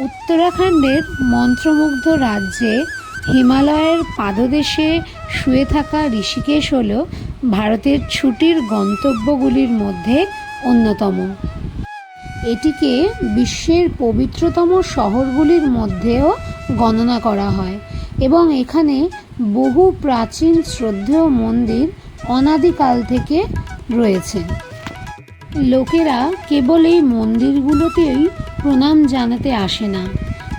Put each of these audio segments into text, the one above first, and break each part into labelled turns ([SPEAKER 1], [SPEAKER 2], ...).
[SPEAKER 1] উত্তরাখণ্ডের মন্ত্রমুগ্ধ রাজ্যে হিমালয়ের পাদদেশে শুয়ে থাকা ঋষিকেশ হল ভারতের ছুটির গন্তব্যগুলির মধ্যে অন্যতম। এটিকে বিশ্বের পবিত্রতম শহরগুলির মধ্যেও গণনা করা হয় এবং এখানে বহু প্রাচীন শ্রদ্ধেয় মন্দির অনাদিকাল থেকে রয়েছে। লোকেরা কেবল এই মন্দিরগুলোতেই প্রণাম জানাতে আসে না।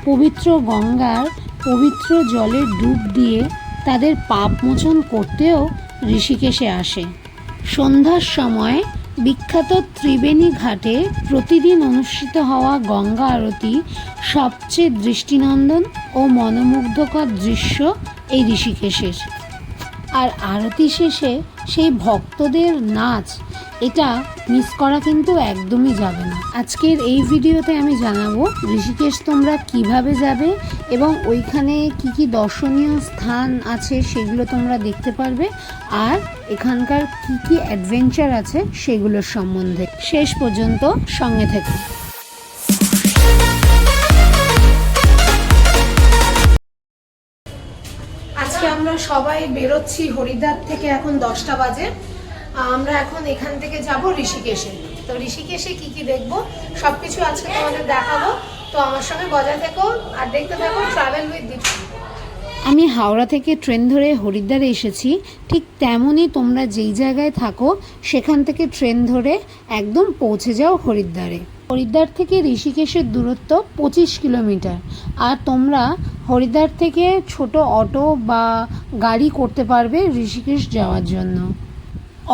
[SPEAKER 1] পবিত্র গঙ্গার পবিত্র জলে ডুব দিয়ে তাদের পাপ মোচন করতেও ঋষিকেশে আসে। সন্ধ্যার সময় বিখ্যাত ত্রিবেণী ঘাটে প্রতিদিন অনুষ্ঠিত হওয়া গঙ্গা আরতি সবচেয়ে দৃষ্টিনন্দন ও মনোমুগ্ধকর দৃশ্য এই ঋষিকেশের। আর আরতি শেষে সেই ভক্তদের নাচ, এটা মিস করা কিন্তু একদমই যাবে না। আজকের এই ভিডিওতে আমি জানাব, ঋষিকেশ তোমরা কীভাবে যাবে এবং ওইখানে কি কি দর্শনীয় স্থান আছে সেগুলো তোমরা দেখতে পারবে, আর এখানকার কি কি অ্যাডভেঞ্চার আছে সেগুলোর সম্বন্ধে। শেষ পর্যন্ত সঙ্গে থেকে। সবাই বেরোচ্ছি হরিদ্বার থেকে এখন দশটা বাজে। আমরা এখন এখান থেকে যাব ঋষিকেশে। তো ঋষিকেশে কি কি দেখব? সবকিছু আজকে তোমাদের দেখাবো। তো আমার সঙ্গে বজায় থেকো আর দেখতে থাকো ট্রাভেল উইথ দীপা আমি হাওড়া থেকে ট্রেন ধরে হরিদ্বারে এসেছি। ঠিক তেমনই তোমরা যেই জায়গায় থাকো, সেখান থেকে ট্রেন ধরে একদম পৌঁছে যাও হরিদ্বারে। হরিদ্বার থেকে ঋষিকেশের দূরত্ব পঁচিশ কিলোমিটার। আর তোমরা হরিদ্বার থেকে ছোট অটো বা গাড়ি করতে পারবে ঋষিকেশ যাওয়ার জন্য।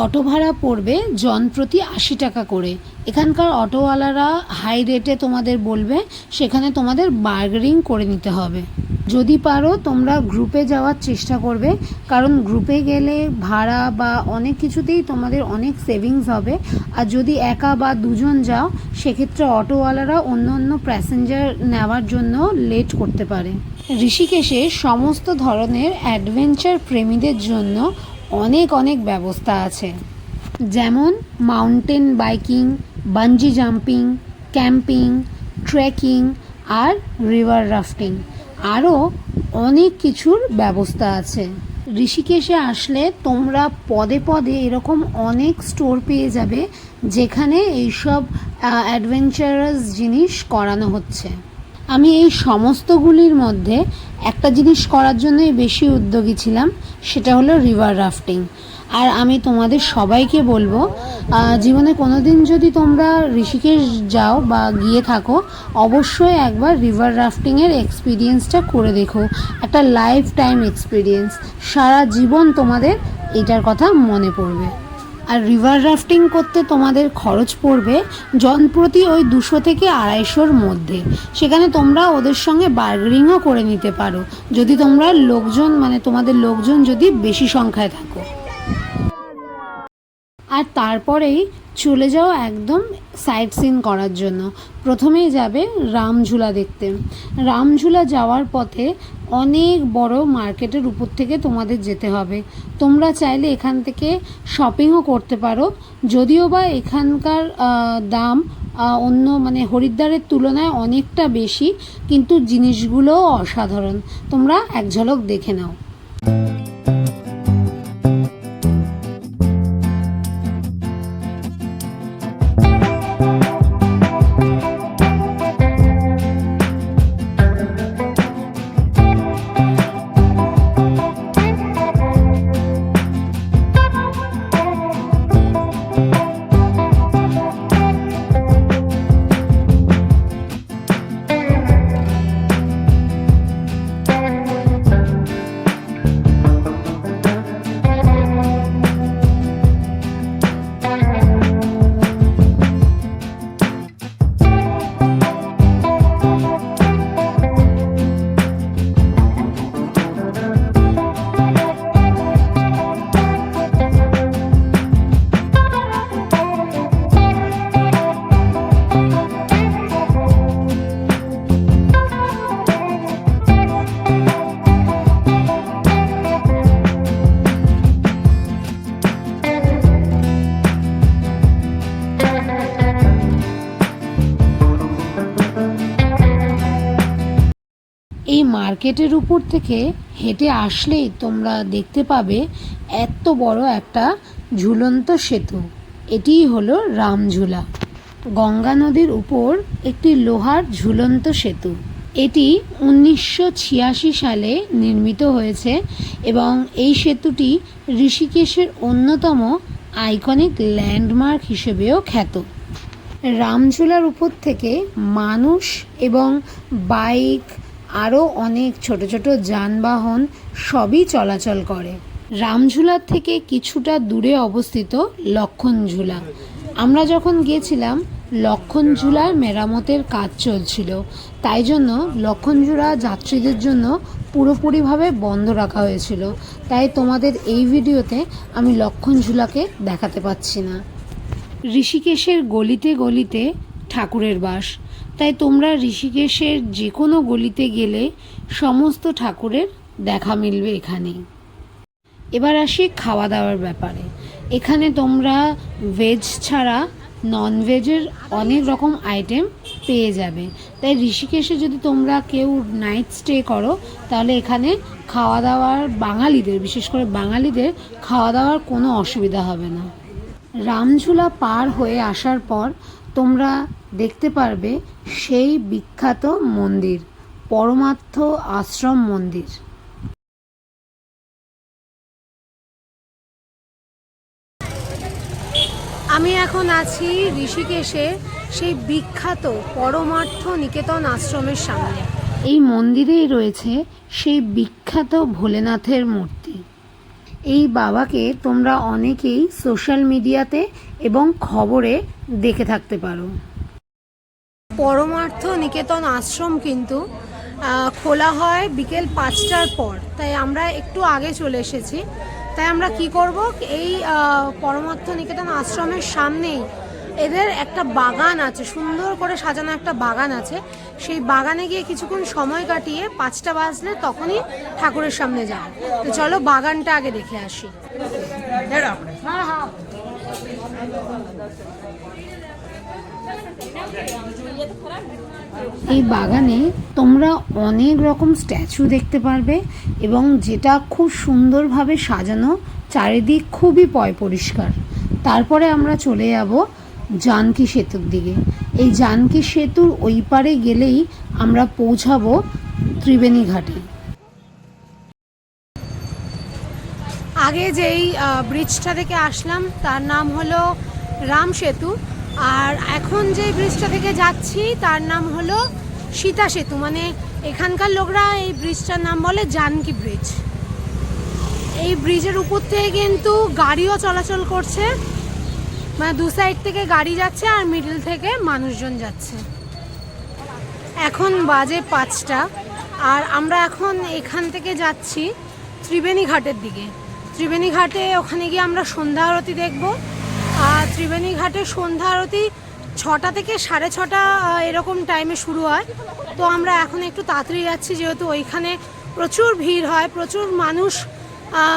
[SPEAKER 1] অটো ভাড়া পড়বে জন প্রতি আশি টাকা করে। এখানকার অটোওয়ালারা হাই রেটে তোমাদের বলবে, সেখানে তোমাদের বার্গেনিং করে নিতে হবে। যদি পারো, তোমরা গ্রুপে যাওয়ার চেষ্টা করবে, কারণ গ্রুপে গেলে ভাড়া বা অনেক কিছুতেই তোমাদের অনেক সেভিংস হবে। আর যদি একা বা দুজন যাও, সেক্ষেত্রে অটোওয়ালারা অন্য অন্য প্যাসেঞ্জার নেওয়ার জন্য লেট করতে পারে। ঋষিকেশে সমস্ত ধরনের অ্যাডভেঞ্চার প্রেমীদের জন্য অনেক অনেক ব্যবস্থা আছে। যেমন mountain biking, bungee jumping, camping, trekking আর রিভার রাফটিং। আরও অনেক কিছুর ব্যবস্থা আছে। ঋষিকেশে আসলে তোমরা পদে পদে এরকম অনেক স্টোর পেয়ে যাবে, যেখানে এইসব অ্যাডভেঞ্চারাস জিনিস করানো হচ্ছে। আমি এই সমস্তগুলির মধ্যে একটা জিনিস করার জন্যই বেশি উদ্যোগী ছিলাম, সেটা হলো রিভার রাফটিং আর আমি তোমাদের সবাইকে বলব জীবনে কোনো দিন যদি তোমরা ঋষিকেশ যাও বা গিয়ে থাকো, অবশ্যই একবার রিভার রাফটিংয়ের এক্সপিরিয়েন্সটা করে দেখো। একটা লাইফ টাইম এক্সপিরিয়েন্স সারা জীবন তোমাদের এটার কথা মনে পড়বে। আর রিভার রাফটিং করতে তোমাদের খরচ পড়বে জনপ্রতি ওই দুশো থেকে আড়াইশোর মধ্যে। সেখানে তোমরা ওদের সঙ্গে বার্গেনিংও করে নিতে পারো। যদি তোমরা লোকজন মানে তোমাদের লোকজন যদি বেশি সংখ্যায় থাকো। আর তারপরেই চলে যাও একদম সাইট সিন করার জন্য। প্রথমেই যাবে রামঝুলা দেখতে। রামঝুলা যাওয়ার পথে অনেক বড় মার্কেটের উপর থেকে তোমাদের যেতে হবে। তোমরা চাইলে এখান থেকে শপিংও করতে পারো। যদিও বা এখানকার দাম অন্য মানে হরিদ্বারের তুলনায় অনেকটা বেশি, কিন্তু জিনিসগুলোও অসাধারণ। তোমরা এক ঝলক দেখে নাও। মার্কেটের উপর থেকে হেঁটে আসলেই তোমরা দেখতে পাবে এত বড় একটা ঝুলন্ত সেতু। এটিই হলো রামঝুলা। গঙ্গা নদীর উপর একটি লোহার ঝুলন্ত সেতু। এটি উনিশশো ছিয়াশি সালে নির্মিত হয়েছে এবং এই সেতুটি ঋষিকেশের অন্যতম আইকনিক ল্যান্ডমার্ক হিসেবেও খ্যাত। রামঝুলার উপর থেকে মানুষ এবং বাইক আরও অনেক ছোট ছোট যানবাহন সবই চলাচল করে। রামঝুলার থেকে কিছুটা দূরে অবস্থিত লক্ষণঝুলা। আমরা যখন গিয়েছিলাম, লক্ষণঝুলার মেরামতের কাজ চলছিল। তাই জন্য লক্ষণঝুলা যাত্রীদের জন্য পুরোপুরিভাবে বন্ধ রাখা হয়েছিল। তাই তোমাদের এই ভিডিওতে আমি লক্ষণঝুলাকে দেখাতে পাচ্ছি না। ঋষিকেশের গলিতে গলিতে ঠাকুরের বাস। তাই তোমরা ঋষিকেশের যে কোনো গলিতে গেলে সমস্ত ঠাকুরের দেখা মিলবে এখানেই এবার আসি খাওয়া দাওয়ার ব্যাপারে। এখানে তোমরা ভেজ ছাড়া নন ভেজের অনেক রকম আইটেম পেয়ে যাবে। তাই ঋষিকেশে যদি তোমরা কেউ নাইট স্টে করো, তাহলে এখানে খাওয়া দাওয়ার বাঙালিদের, বিশেষ করে বাঙালিদের খাওয়া দাওয়ার কোনো অসুবিধা হবে না। রামঝুলা পার হয়ে আসার পর তোমরা দেখতে পারবে সেই বিখ্যাত মন্দির পরমার্থ আশ্রম মন্দির।
[SPEAKER 2] আমি এখন আছি ঋষিকেশে সেই বিখ্যাত পরমার্থ নিকেতন আশ্রমের সামনে।
[SPEAKER 1] এই মন্দিরেই রয়েছে সেই বিখ্যাত ভোলেনাথের মূর্তি। এই বাবাকে তোমরা অনেকেই সোশ্যাল মিডিয়াতে এবং খবরে দেখে থাকতে পারো।
[SPEAKER 2] পরমার্থ নিকেতন আশ্রম কিন্তু খোলা হয় বিকেল পাঁচটার পর। তাই আমরা একটু আগে চলে এসেছি। তাই আমরা কি করব? এই পরমার্থ নিকেতন আশ্রমের সামনেই এদের একটা বাগান আছে। সুন্দর করে সাজানো একটা বাগান আছে। সেই বাগানে গিয়ে কিছুক্ষণ সময় কাটিয়ে পাঁচটা বাজলে তখনই ঠাকুরের সামনে যাব তো চলো বাগানটা আগে দেখে আসি। হ্যাঁ হ্যাঁ।
[SPEAKER 1] এই বাগানে তোমরা অনেক রকম স্ট্যাচু দেখতে পারবে এবং যেটা খুব সুন্দরভাবে সাজানো চারিদিক খুবই পয় পরিষ্কার তারপরে আমরা চলে যাব জানকী সেতুর দিকে। এই জানকী সেতুর ওই পারে গেলেই আমরা পৌঁছাবো ত্রিবেণী ঘাটে।
[SPEAKER 2] আগে যেই ব্রিজটা থেকে আসলাম, তার নাম হলো রাম সেতু। আর এখন যে ব্রিজটা থেকে যাচ্ছি, তার নাম হলো সীতা সেতু। মানে এখানকার লোকরা এই ব্রিজটার নাম বলে জানকি ব্রিজ এই ব্রিজের উপর থেকে কিন্তু গাড়িও চলাচল করছে। মানে দু সাইড থেকে গাড়ি যাচ্ছে আর মিডল থেকে মানুষজন যাচ্ছে। এখন বাজে পাঁচটা আর আমরা এখন এখান থেকে যাচ্ছি ত্রিবেণী ঘাটের দিকে। ত্রিবেণী ঘাটে ওখানে গিয়ে আমরা সন্ধ্যা আরতি দেখব। আর ত্রিবেণী ঘাটে সন্ধ্যা আরতি ছটা থেকে সাড়ে ছটা এরকম টাইমে শুরু হয়। তো আমরা এখন একটু তাড়াতাড়ি যাচ্ছি যেহেতু ওইখানে প্রচুর ভিড় হয়, প্রচুর মানুষ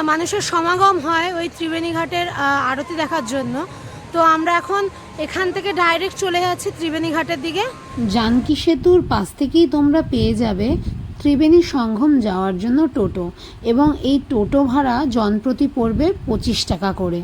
[SPEAKER 2] মানুষের সমাগম হয় ওই ত্রিবেণী ঘাটের আরতি দেখার জন্য। তো আমরা এখন এখান থেকে ডাইরেক্ট চলে যাচ্ছি ত্রিবেণী ঘাটের দিকে।
[SPEAKER 1] জানকী সেতুর পাশ থেকেই তোমরা পেয়ে যাবে ত্রিবেণী সঙ্গম যাওয়ার জন্য টোটো এবং এই টোটো ভাড়া জনপ্রতি পড়বে পঁচিশ টাকা করে।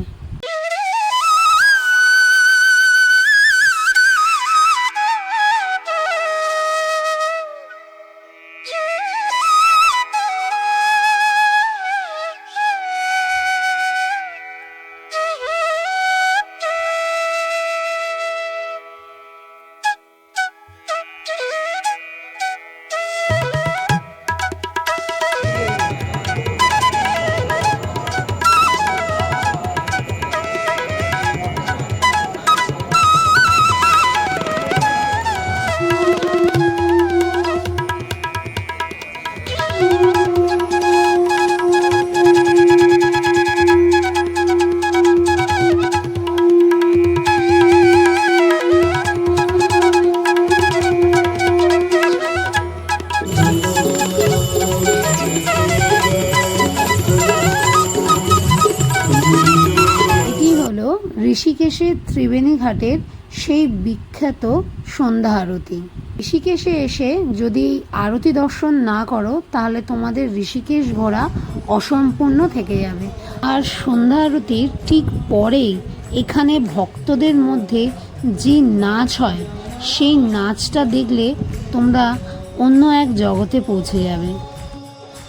[SPEAKER 1] ঋষিকেশের ত্রিবেণী ঘাটের সেই বিখ্যাত সন্ধ্যা আরতি।
[SPEAKER 2] ঋষিকেশে এসে যদি আরতি দর্শন না করো, তাহলে তোমাদের ঋষিকেশ ঘোরা অসম্পূর্ণ থেকে যাবে। আর সন্ধ্যা আরতির ঠিক পরেই এখানে ভক্তদের মধ্যে যে নাচ হয়, সেই নাচটা দেখলে তোমরা অন্য এক জগতে পৌঁছে যাবে।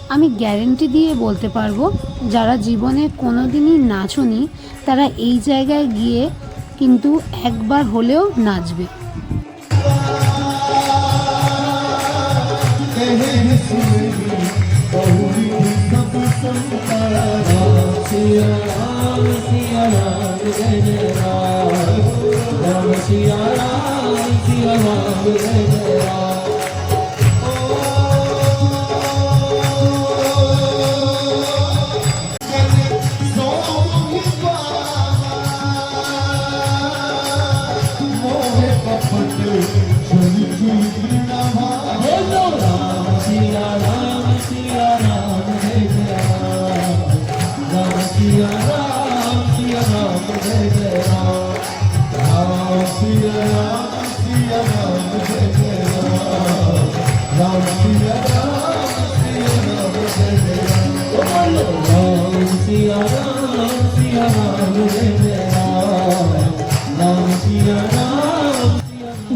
[SPEAKER 2] আমি গ্যারেন্টি দিয়ে বলতে পারব, যারা জীবনে কোনো দিনই নাচনি, তারা এই জায়গায় গিয়ে কিন্তু একবার হলেও নাচবে।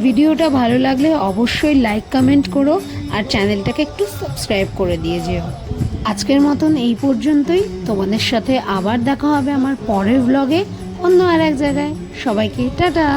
[SPEAKER 2] ভিডিওটা ভালো লাগলে অবশ্যই লাইক কমেন্ট করো আর চ্যানেলটাকে একটু সাবস্ক্রাইব করে দিয়ে যেও। আজকের মতন এই পর্যন্তই। তোমাদের সাথে আবার দেখা হবে আমার পরের ব্লগে অন্য আর এক জায়গায়। সবাইকে টাটা!